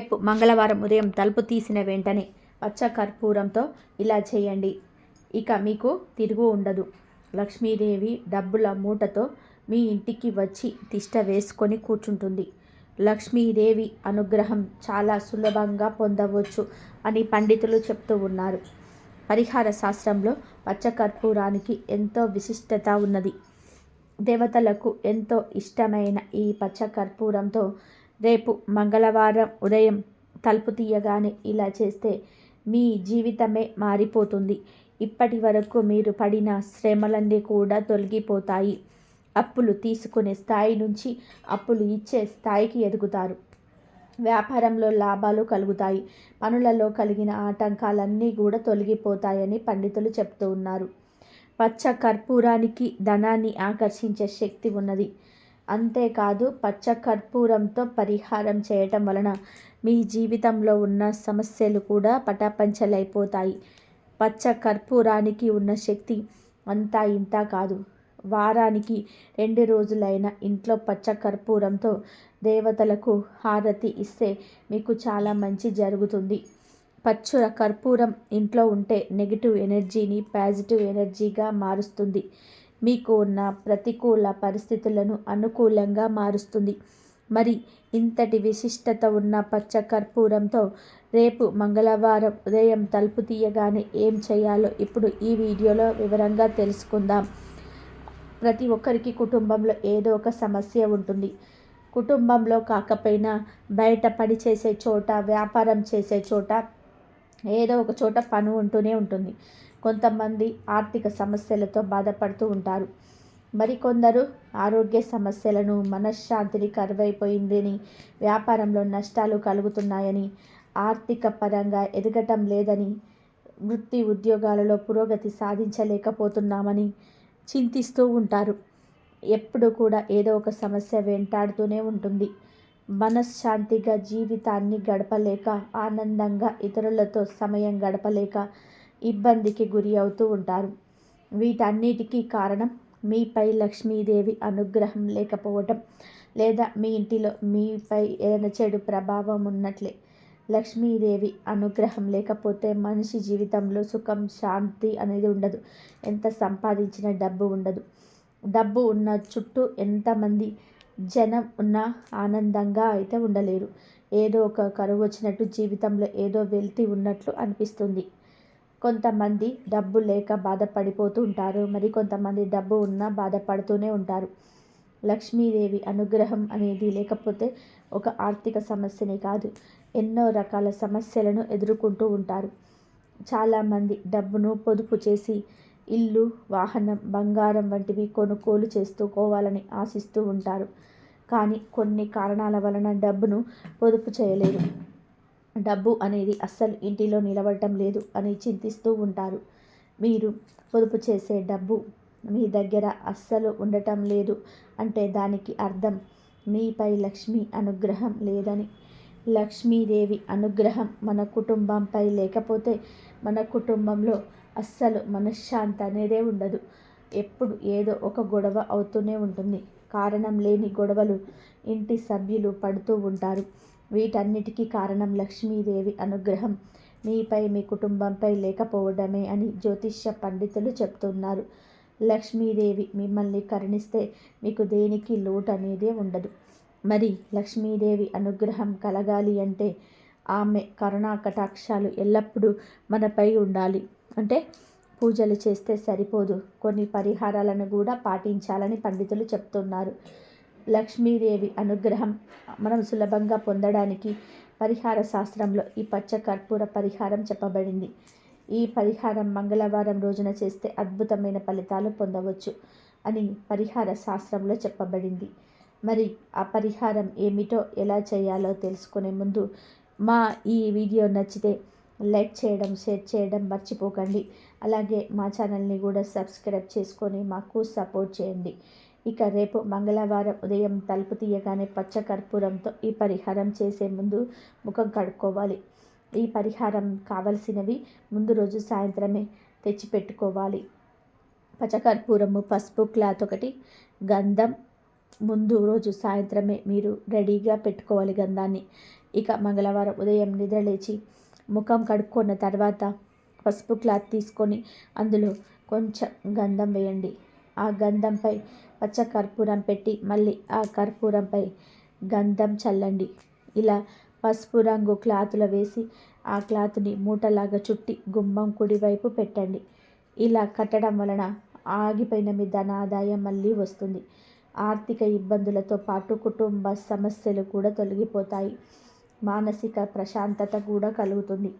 రేపు మంగళవారం ఉదయం తలుపు తీసిన వెంటనే పచ్చ కర్పూరంతో ఇలా చేయండి. ఇక మీకు తిరుగు ఉండదు. లక్ష్మీదేవి డబ్బుల మూటతో మీ ఇంటికి వచ్చి తిష్ట వేసుకొని కూర్చుంటుంది. లక్ష్మీదేవి అనుగ్రహం చాలా సులభంగా పొందవచ్చు అని పండితులు చెప్తూ ఉన్నారు. పరిహార శాస్త్రంలో పచ్చకర్పూరానికి ఎంతో విశిష్టత ఉన్నది. దేవతలకు ఎంతో ఇష్టమైన ఈ పచ్చకర్పూరంతో రేపు మంగళవారం ఉదయం తలుపు తీయగానే ఇలా చేస్తే మీ జీవితమే మారిపోతుంది. ఇప్పటి వరకు మీరు పడిన శ్రమలన్నీ కూడా తొలగిపోతాయి. అప్పులు తీసుకునే స్థాయి నుంచి అప్పులు ఇచ్చే స్థాయికి ఎదుగుతారు. వ్యాపారంలో లాభాలు కలుగుతాయి. పనులలో కలిగిన ఆటంకాలన్నీ కూడా తొలగిపోతాయని పండితులు చెప్తూ ఉన్నారు. పచ్చ కర్పూరానికి ధనాన్ని ఆకర్షించే శక్తి ఉన్నది. అంతేకాదు పచ్చ కర్పూరంతో పరిహారం చేయటం వలన మీ జీవితంలో ఉన్న సమస్యలు కూడా పటాపంచలైపోతాయి. పచ్చ కర్పూరానికి ఉన్న శక్తి అంతా ఇంత కాదు. వారానికి రెండు రోజులైన ఇంట్లో పచ్చ కర్పూరంతో దేవతలకు హారతి ఇస్తే మీకు చాలా మంచి జరుగుతుంది. పచ్చుర కర్పూరం ఇంట్లో ఉంటే నెగిటివ్ ఎనర్జీని పాజిటివ్ ఎనర్జీగా మారుస్తుంది. మీకు ఉన్న ప్రతికూల పరిస్థితులను అనుకూలంగా మారుస్తుంది. మరి ఇంతటి విశిష్టత ఉన్న పచ్చ కర్పూరంతో రేపు మంగళవారం ఉదయం తలుపు తీయగానే ఏం చేయాలో ఇప్పుడు ఈ వీడియోలో వివరంగా తెలుసుకుందాం. ప్రతి ఒక్కరికి కుటుంబంలో ఏదో ఒక సమస్య ఉంటుంది. కుటుంబంలో కాకపోయినా బయట పని చేసే చోట వ్యాపారం చేసే చోట ఏదో ఒక చోట పని ఉంటూనే ఉంటుంది. కొంతమంది ఆర్థిక సమస్యలతో బాధపడుతూ ఉంటారు. మరికొందరు ఆరోగ్య సమస్యలను మనశ్శాంతిని కరువైపోయిందని వ్యాపారంలో నష్టాలు కలుగుతున్నాయని ఆర్థిక పరంగా ఎదగటం లేదని వృత్తి ఉద్యోగాలలో పురోగతి సాధించలేకపోతున్నామని చింతిస్తూ ఉంటారు. ఎప్పుడు కూడా ఏదో ఒక సమస్య వెంటాడుతూనే ఉంటుంది. మనశ్శాంతిగా జీవితాన్ని గడపలేక ఆనందంగా ఇతరులతో సమయం గడపలేక ఇబ్బందికి గురి అవుతూ ఉంటారు. వీటన్నిటికీ కారణం మీపై లక్ష్మీదేవి అనుగ్రహం లేకపోవటం లేదా మీ ఇంటిలో మీపై ఏదైనా చెడు ప్రభావం ఉన్నట్లే. లక్ష్మీదేవి అనుగ్రహం లేకపోతే మనిషి జీవితంలో సుఖం శాంతి అనేది ఉండదు. ఎంత సంపాదించిన డబ్బు ఉండదు. డబ్బు ఉన్న చుట్టూ ఎంతమంది జనం ఉన్నా ఆనందంగా అయితే ఉండలేరు. ఏదో ఒక కరువు వచ్చినట్టు జీవితంలో ఏదో వెళ్తీ ఉన్నట్లు అనిపిస్తుంది. కొంతమంది డబ్బు లేక బాధపడిపోతూ ఉంటారు. మరి కొంతమంది డబ్బు ఉన్నా బాధపడుతూనే ఉంటారు. లక్ష్మీదేవి అనుగ్రహం అనేది లేకపోతే ఒక ఆర్థిక సమస్యనే కాదు. ఎన్నో రకాల సమస్యలను ఎదుర్కొంటూ ఉంటారు. చాలామంది డబ్బును పొదుపు చేసి ఇల్లు వాహనం బంగారం వంటివి కొనుగోలు చేసుకోవాలని ఆశిస్తూ ఉంటారు. కానీ కొన్ని కారణాల వలన డబ్బును పొదుపు చేయలేరు. డబ్బు అనేది అస్సలు ఇంటిలో నిలబడటం లేదు అని చింతిస్తూ ఉంటారు. మీరు పొదుపు చేసే డబ్బు మీ దగ్గర అస్సలు ఉండటం లేదు అంటే దానికి అర్థం మీపై లక్ష్మి అనుగ్రహం లేదని. లక్ష్మీదేవి అనుగ్రహం మన కుటుంబంపై లేకపోతే మన కుటుంబంలో అస్సలు మనశ్శాంతి అనేదే ఉండదు. ఎప్పుడు ఏదో ఒక గొడవ అవుతూనే ఉంటుంది. కారణం లేని గొడవలు ఇంటి సభ్యులు పడుతూ ఉంటారు. వీటన్నిటికీ కారణం లక్ష్మీదేవి అనుగ్రహం. మీపై మీ కుటుంబంపై లేకపోవడమే అని జ్యోతిష్య పండితులు చెప్తున్నారు. లక్ష్మీదేవి మిమ్మల్ని కరుణిస్తే మీకు దేనికి లోటు అనేది ఉండదు. మరి లక్ష్మీదేవి అనుగ్రహం కలగాలి అంటే ఆమె కరుణా కటాక్షాలు ఎల్లప్పుడూ మనపై ఉండాలి. అంటే పూజలు చేస్తే సరిపోదు. కొన్ని పరిహారాలను కూడా పాటించాలని పండితులు చెప్తున్నారు. లక్ష్మీదేవి అనుగ్రహం మనం సులభంగా పొందడానికి పరిహార శాస్త్రంలో ఈ పచ్చ కర్పూర పరిహారం చెప్పబడింది. ఈ పరిహారం మంగళవారం రోజున చేస్తే అద్భుతమైన ఫలితాలు పొందవచ్చు అని పరిహార శాస్త్రంలో చెప్పబడింది. మరి ఆ పరిహారం ఏమిటో ఎలా చేయాలో తెలుసుకునే ముందు మా ఈ వీడియో నచ్చితే లైక్ చేయడం షేర్ చేయడం మర్చిపోకండి. అలాగే మా ఛానల్ని కూడా సబ్స్క్రైబ్ చేసుకొని మాకు సపోర్ట్ చేయండి. ఇక రేపు మంగళవారం ఉదయం తలుపు తీయగానే పచ్చ కర్పూరంతో ఈ పరిహారం చేసే ముందు ముఖం కడుక్కోవాలి. ఈ పరిహారం కావలసినవి ముందు రోజు సాయంత్రమే తెచ్చిపెట్టుకోవాలి. పచ్చకర్పూరము పసుపు క్లాత్ ఒకటి గంధం ముందు రోజు సాయంత్రమే మీరు రెడీగా పెట్టుకోవాలి గంధాన్ని. ఇక మంగళవారం ఉదయం నిద్రలేచి ముఖం కడుక్కున్న తర్వాత పసుపు క్లాత్ తీసుకొని అందులో కొంచెం గంధం వేయండి. ఆ గంధంపై పచ్చ కర్పూరం పెట్టి మళ్ళీ ఆ కర్పూరంపై గంధం చల్లండి. ఇలా పసుపు రంగు క్లాతులు వేసి ఆ క్లాత్ని మూటలాగా చుట్టి గుమ్మం కుడివైపు పెట్టండి. ఇలా కట్టడం వలన ఆగిపోయిన మీ ధనాదాయం మళ్ళీ వస్తుంది. ఆర్థిక ఇబ్బందులతో పాటు కుటుంబ సమస్యలు కూడా తొలగిపోతాయి. మానసిక ప్రశాంతత కూడా కలుగుతుంది.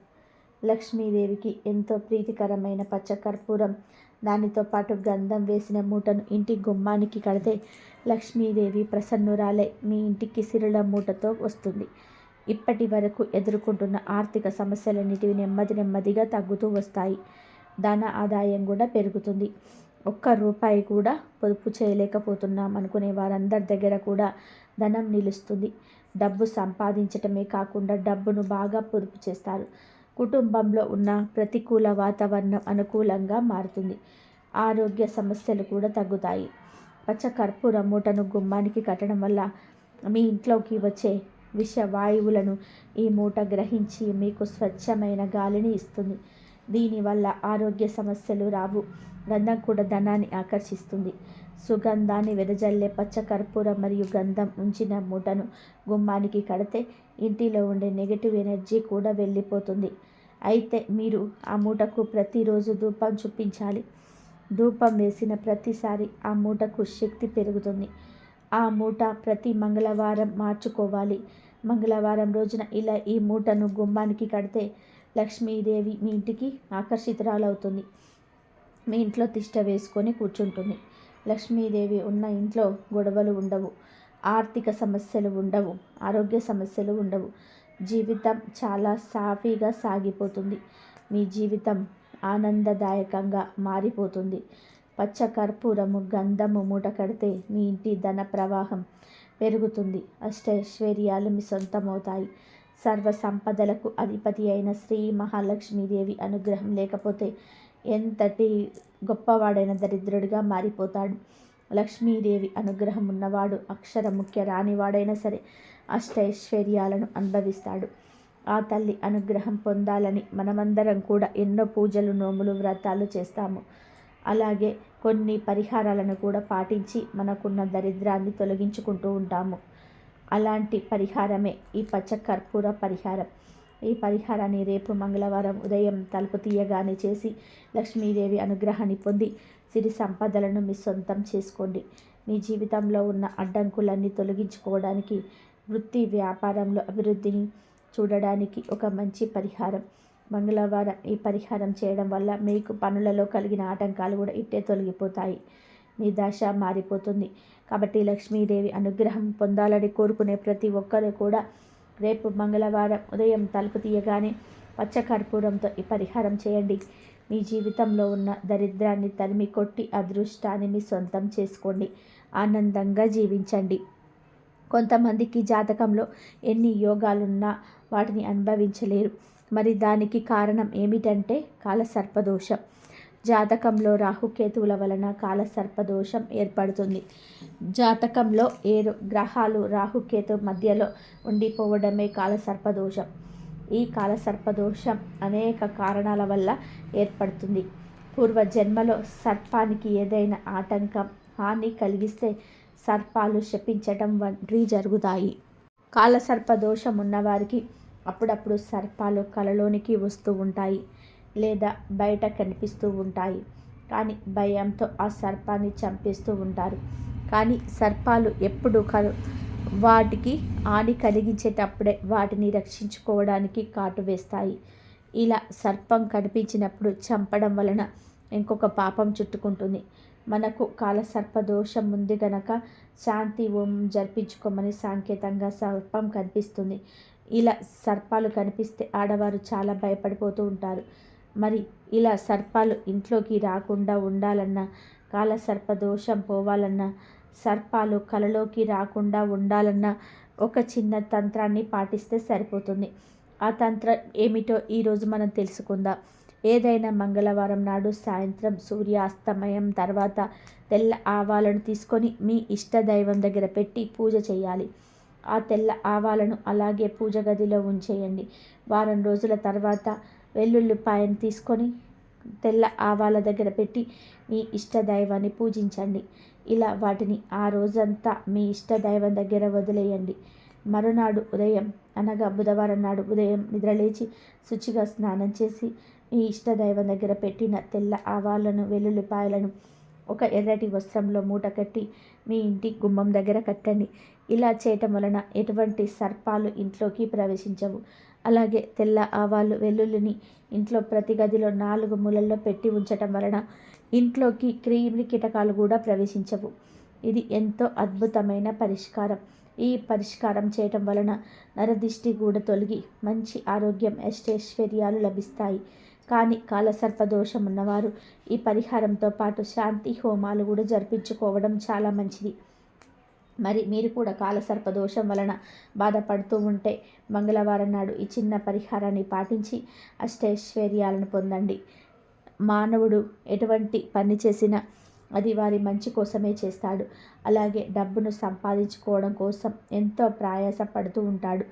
లక్ష్మీదేవికి ఎంతో ప్రీతికరమైన పచ్చకర్పూరం దానితో పాటు గంధం వేసిన మూటను ఇంటి గుమ్మానికి కడితే లక్ష్మీదేవి ప్రసన్నురాలే. మీ ఇంటికి సిరుల మూటతో వస్తుంది. ఇప్పటి వరకు ఎదుర్కొంటున్న ఆర్థిక సమస్యలన్నిటివి నెమ్మది నెమ్మదిగా తగ్గుతూ వస్తాయి. ధన ఆదాయం కూడా పెరుగుతుంది. ఒక్క రూపాయి కూడా పొదుపు చేయలేకపోతున్నాం అనుకునే వారందరి దగ్గర కూడా ధనం నిలుస్తుంది. డబ్బు సంపాదించటమే కాకుండా డబ్బును బాగా పొదుపు చేస్తారు. కుటుంబంలో ఉన్న ప్రతికూల వాతావరణం అనుకూలంగా మారుతుంది. ఆరోగ్య సమస్యలు కూడా తగ్గుతాయి. పచ్చ కర్పూర మూటను గుమ్మానికి కట్టడం వల్ల మీ ఇంట్లోకి వచ్చే విష వాయువులను ఈ మూట గ్రహించి మీకు స్వచ్ఛమైన గాలిని ఇస్తుంది. దీనివల్ల ఆరోగ్య సమస్యలు రావు. గంధం కూడా ధనాన్ని ఆకర్షిస్తుంది. సుగంధాన్ని వెదజల్లే పచ్చ కర్పూరం మరియు గంధం ఉంచిన మూటను గుమ్మానికి కడితే ఇంటిలో ఉండే నెగిటివ్ ఎనర్జీ కూడా వెళ్ళిపోతుంది. అయితే మీరు ఆ మూటకు ప్రతిరోజు ధూపం చూపించాలి. ధూపం వేసిన ప్రతిసారి ఆ మూటకు శక్తి పెరుగుతుంది. ఆ మూట ప్రతి మంగళవారం మార్చుకోవాలి. మంగళవారం రోజున ఇలా ఈ మూటను గుమ్మానికి కడితే లక్ష్మీదేవి మీ ఇంటికి ఆకర్షితురాలవుతుంది. మీ ఇంట్లో తిష్ట వేసుకొని కూర్చుంటుంది. లక్ష్మీదేవి ఉన్న ఇంట్లో గొడవలు ఉండవు. ఆర్థిక సమస్యలు ఉండవు. ఆరోగ్య సమస్యలు ఉండవు. జీవితం చాలా సాఫీగా సాగిపోతుంది. మీ జీవితం ఆనందదాయకంగా మారిపోతుంది. పచ్చ కర్పూరము గంధము మూట కడితే మీ ఇంటి ధన ప్రవాహం పెరుగుతుంది. అష్టైశ్వర్యాలు మీ సొంతమవుతాయి. సర్వ సంపదలకు అధిపతి అయిన శ్రీ మహాలక్ష్మీదేవి అనుగ్రహం లేకపోతే ఎంతటి గొప్పవాడైన దరిద్రుడిగా మారిపోతాడు. లక్ష్మీదేవి అనుగ్రహం ఉన్నవాడు అక్షర ముఖ్య రానివాడైనా సరే అష్టైశ్వర్యాలను అనుభవిస్తాడు. ఆ తల్లి అనుగ్రహం పొందాలని మనమందరం కూడా ఎన్నో పూజలు నోములు వ్రతాలు చేస్తాము. అలాగే కొన్ని పరిహారాలను కూడా పాటించి మనకున్న దరిద్రాన్ని తొలగించుకుంటూ ఉంటాము. అలాంటి పరిహారమే ఈ పచ్చకర్పూర పరిహారం. ఈ పరిహారాన్ని రేపు మంగళవారం ఉదయం తలుపు తీయగానే చేసి లక్ష్మీదేవి అనుగ్రహాన్ని పొంది సిరి సంపదలను మీ సొంతం చేసుకోండి. మీ జీవితంలో ఉన్న అడ్డంకులన్నీ తొలగించుకోవడానికి వృత్తి వ్యాపారంలో అభివృద్ధిని చూడడానికి ఒక మంచి పరిహారం. మంగళవారం ఈ పరిహారం చేయడం వల్ల మీకు పనులలో కలిగిన ఆటంకాలు కూడా ఇట్టే తొలగిపోతాయి. మీ దశ మారిపోతుంది. కాబట్టి లక్ష్మీదేవి అనుగ్రహం పొందాలని కోరుకునే ప్రతి ఒక్కరు కూడా రేపు మంగళవారం ఉదయం తలుపు తీయగానే పచ్చకర్పూరంతో ఈ పరిహారం చేయండి. మీ జీవితంలో ఉన్న దరిద్రాన్ని తరిమి కొట్టి అదృష్టాన్ని మీ సొంతం చేసుకోండి. ఆనందంగా జీవించండి. కొంతమందికి జాతకంలో ఎన్ని యోగాలున్నా వాటిని అనుభవించలేరు. మరి దానికి కారణం ఏమిటంటే కాలసర్పదోషం. జాతకంలో రాహుకేతువుల వలన కాలసర్పదోషం ఏర్పడుతుంది. జాతకంలో ఏ గ్రహాలు రాహుకేతు మధ్యలో ఉండిపోవడమే కాలసర్పదోషం. ఈ కాలసర్పదోషం అనేక కారణాల వల్ల ఏర్పడుతుంది. పూర్వజన్మలో సర్పానికి ఏదైనా ఆటంకం హాని కలిగిస్తే సర్పాలు శపించటం వంటివి జరుగుతాయి. కాలసర్పదోషం ఉన్నవారికి అప్పుడప్పుడు సర్పాలు కలలోనికి వస్తూ ఉంటాయి లేదా బయట కనిపిస్తూ ఉంటాయి. కానీ భయంతో ఆ సర్పాన్ని చంపేస్తూ ఉంటారు. కానీ సర్పాలు ఎప్పుడు కలు వాటికి హాని కలిగించేటప్పుడే వాటిని రక్షించుకోవడానికి కాటు వేస్తాయి. ఇలా సర్పం కనిపించినప్పుడు చంపడం వలన ఇంకొక పాపం చుట్టుకుంటుంది. మనకు కాలసర్ప దోషం ఉంది గనక శాంతి ఓం జరిపించుకోమని సాంకేతంగా సర్పం కనిపిస్తుంది. ఇలా సర్పాలు కనిపిస్తే ఆడవారు చాలా భయపడిపోతూ ఉంటారు. మరి ఇలా సర్పాలు ఇంట్లోకి రాకుండా ఉండాలన్నా కాల సర్ప దోషం పోవాలన్నా సర్పాలు కలలోకి రాకుండా ఉండాలన్నా ఒక చిన్న తంత్రాన్ని పాటిస్తే సరిపోతుంది. ఆ తంత్రం ఏమిటో ఈరోజు మనం తెలుసుకుందాం. ఏదైనా మంగళవారం నాడు సాయంత్రం సూర్యాస్తమయం తర్వాత తెల్ల ఆవాలను తీసుకొని మీ ఇష్టదైవం దగ్గర పెట్టి పూజ చేయాలి. ఆ తెల్ల ఆవాలను అలాగే పూజ గదిలో ఉంచేయండి. వారం రోజుల తర్వాత వెల్లుల్లిపాయను తీసుకొని తెల్ల ఆవాల దగ్గర పెట్టి మీ ఇష్ట దైవాన్ని పూజించండి. ఇలా వాటిని ఆ రోజంతా మీ ఇష్ట దైవం దగ్గర వదిలేయండి. మరునాడు ఉదయం అనగా బుధవారం నాడు ఉదయం నిద్రలేచి శుచిగా స్నానం చేసి ఈ ఇష్టదైవం దగ్గర పెట్టిన తెల్ల ఆవాలను వెల్లుల్లిపాయలను ఒక ఎర్రటి వస్త్రంలో మూట కట్టి మీ ఇంటి గుమ్మం దగ్గర కట్టండి. ఇలా చేయటం వలన ఎటువంటి సర్పాలు ఇంట్లోకి ప్రవేశించవు. అలాగే తెల్ల ఆవాలు వెల్లుల్లిని ఇంట్లో ప్రతి గదిలో నాలుగు మూలల్లో పెట్టి ఉంచటం వలన ఇంట్లోకి క్రిమి కీటకాలు కూడా ప్రవేశించవు. ఇది ఎంతో అద్భుతమైన పరిష్కారం. ఈ పరిష్కారం చేయటం వలన నరదిష్టి కూడా తొలగి మంచి ఆరోగ్యం అష్టైశ్వర్యాలు లభిస్తాయి. కానీ కాలసర్పదోషం ఉన్నవారు ఈ పరిహారంతో పాటు శాంతి హోమాలు కూడా జరిపించుకోవడం చాలా మంచిది. మరి మీరు కూడా కాలసర్పదోషం వలన బాధపడుతూ ఉంటే మంగళవారం నాడు ఈ చిన్న పరిహారాన్ని పాటించి అష్టైశ్వర్యాలను పొందండి. మానవుడు ఎటువంటి పని చేసినా అది వారి మంచి కోసమే చేస్తాడు. అలాగే డబ్బును సంపాదించుకోవడం కోసం ఎంతో ప్రయాస పడుతూ ఉంటాడు.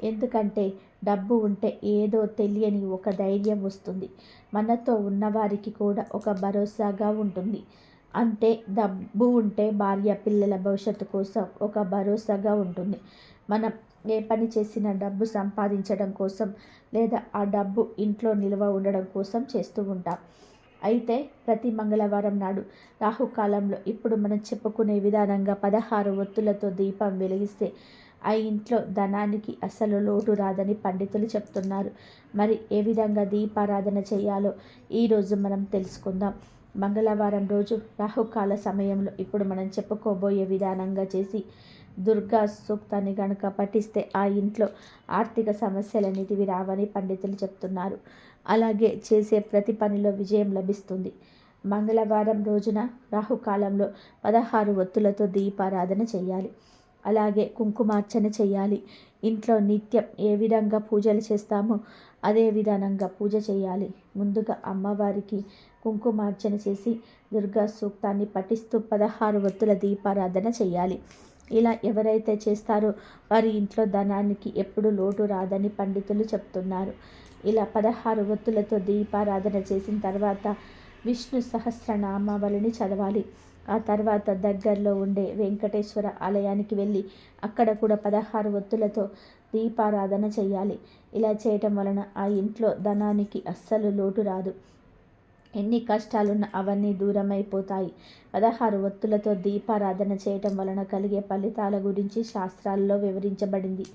ఎందుకంటే డబ్బు ఉంటే ఏదో తెలియని ఒక ధైర్యం వస్తుంది. మనతో ఉన్నవారికి కూడా ఒక భరోసాగా ఉంటుంది. అంటే డబ్బు ఉంటే భార్య పిల్లల భవిష్యత్తు కోసం ఒక భరోసాగా ఉంటుంది. మనం ఏ పని చేసినా డబ్బు సంపాదించడం కోసం లేదా ఆ డబ్బు ఇంట్లో నిల్వ ఉండడం కోసం చేస్తూ ఉంటాం. అయితే ప్రతి మంగళవారం నాడు రాహుకాలంలో ఇప్పుడు మనం చెప్పుకునే విధానంగా పదహారు ఒత్తులతో దీపం వెలిగిస్తే ఆ ఇంట్లో ధనానికి అసలు లోటు రాదని పండితులు చెప్తున్నారు. మరి ఏ విధంగా దీపారాధన చేయాలో ఈరోజు మనం తెలుసుకుందాం. మంగళవారం రోజు రాహుకాల సమయంలో ఇప్పుడు మనం చెప్పుకోబోయే విధానంగా చేసి దుర్గా సూక్తాన్ని కనుక పఠిస్తే ఆ ఇంట్లో ఆర్థిక సమస్యలన్నిటివి రావని పండితులు చెప్తున్నారు. అలాగే చేసే ప్రతి పనిలో విజయం లభిస్తుంది. మంగళవారం రోజున రాహుకాలంలో పదహారు ఒత్తులతో దీపారాధన చేయాలి. అలాగే కుంకుమార్చన చేయాలి. ఇంట్లో నిత్యం ఏ విధంగా పూజలు చేస్తామో అదే విధానంగా పూజ చేయాలి. ముందుగా అమ్మవారికి కుంకుమార్చన చేసి దుర్గా సూక్తాన్ని పఠిస్తూ పదహారు ఒత్తుల దీపారాధన చేయాలి. ఇలా ఎవరైతే చేస్తారో వారి ఇంట్లో ధనానికి ఎప్పుడు లోటు రాదని పండితులు చెప్తున్నారు. ఇలా పదహారు ఒత్తులతో దీపారాధన చేసిన తర్వాత విష్ణు సహస్రనామావళిని చదవాలి. ఆ తర్వాత దగ్గరలో ఉండే వెంకటేశ్వర ఆలయానికి వెళ్ళి అక్కడ కూడా పదహారు ఒత్తులతో దీపారాధన చేయాలి. ఇలా చేయటం వలన ఆ ఇంట్లో ధనానికి అస్సలు లోటు రాదు. ఎన్ని కష్టాలున్న అవన్నీ దూరమైపోతాయి. పదహారు ఒత్తులతో దీపారాధన చేయటం వలన కలిగే ఫలితాల గురించి శాస్త్రాల్లో వివరించబడింది.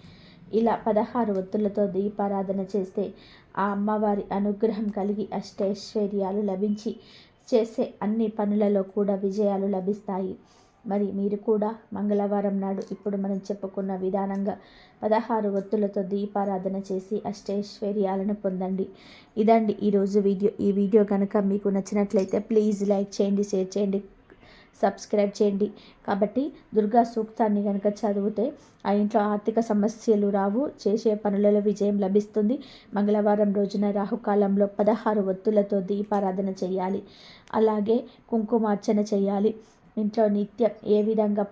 ఇలా పదహారు ఒత్తులతో దీపారాధన చేస్తే ఆ అమ్మవారి అనుగ్రహం కలిగి అష్టైశ్వర్యాలు లభించి చేసే అన్ని పనులలో కూడా విజయాలు లభిస్తాయి. మరి మీరు కూడా మంగళవారం నాడు ఇప్పుడు మనం చెప్పుకున్న విధానంగా పదహారు ఒత్తులతో దీపారాధన చేసి అష్టైశ్వర్యాలను పొందండి. ఇదండి ఈరోజు వీడియో. ఈ వీడియో కనుక మీకు నచ్చినట్లయితే ప్లీజ్ లైక్ చేయండి షేర్ చేయండి. సబ్స్క్రైబ్ చేయండి. కాబట్టి దుర్గా సూక్తాన్ని కనుక చదివితే ఆ ఇంట్లో ఆర్థిక సమస్యలు రావు. చేసే పనులలో విజయం లభిస్తుంది. మంగళవారం రోజున రాహుకాలంలో పదహారు ఒత్తులతో దీపారాధన చేయాలి. అలాగే కుంకుమార్చన చేయాలి. ఇంట్లో నిత్యం ఏ విధంగా